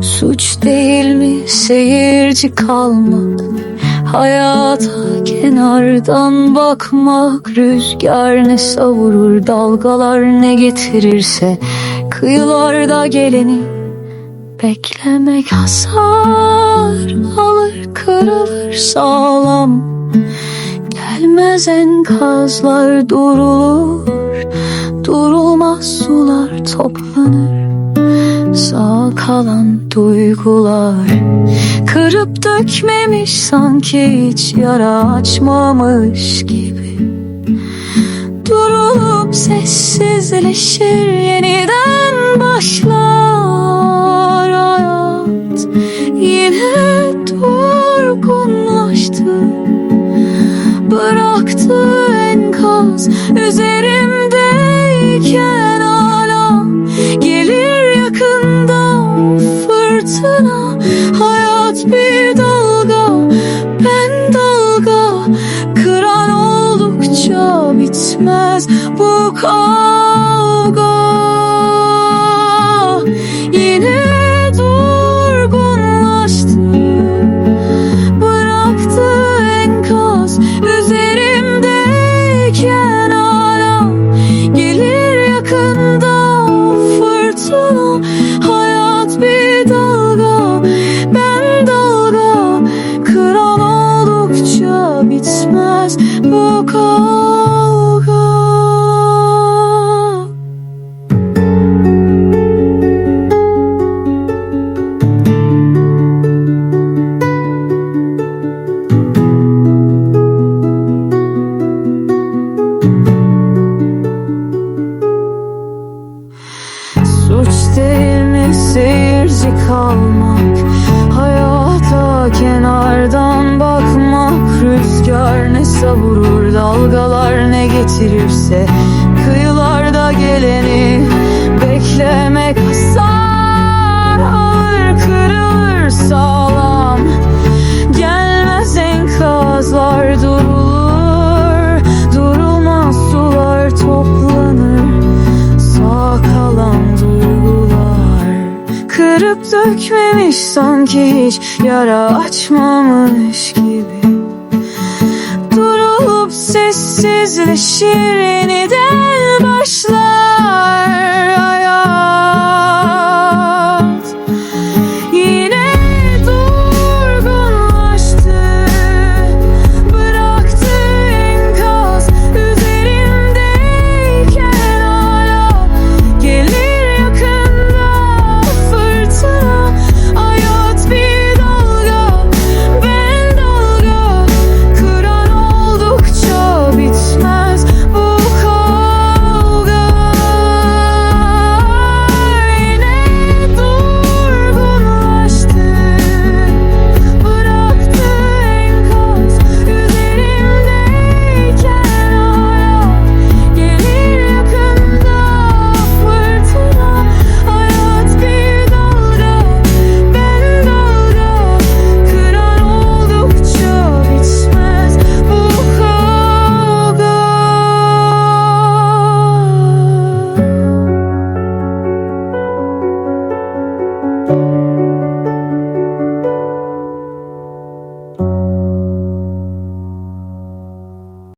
Suç değil mi seyirci kalmak? Hayata kenardan bakmak Rüzgar ne savurur dalgalar ne getirirse Kıyılarda geleni Beklemek hasar alır kırılır sağlam. Gelmez enkazlar durulur Durulmaz sular toplanır Sağ kalan duygular Kırıp dökmemiş sanki hiç yara açmamış gibi. Durulup sessizleşir yeniden başlar hayat. Yine durgunlaştı Bıraktı enkaz. Üzerimdeyken fırtına Hayat bir dalga ben dalga. Kıran oldukça bitmez bu kavga Suç değil mi seyirci kalmak Hayata kenardan bakmak. Rüzgar ne savurur dalgalar ne getirirse Kıyılarda geleni dökmemiş sanki hiç yara açmamış gibi. Durulup sessizleşir yeniden başlar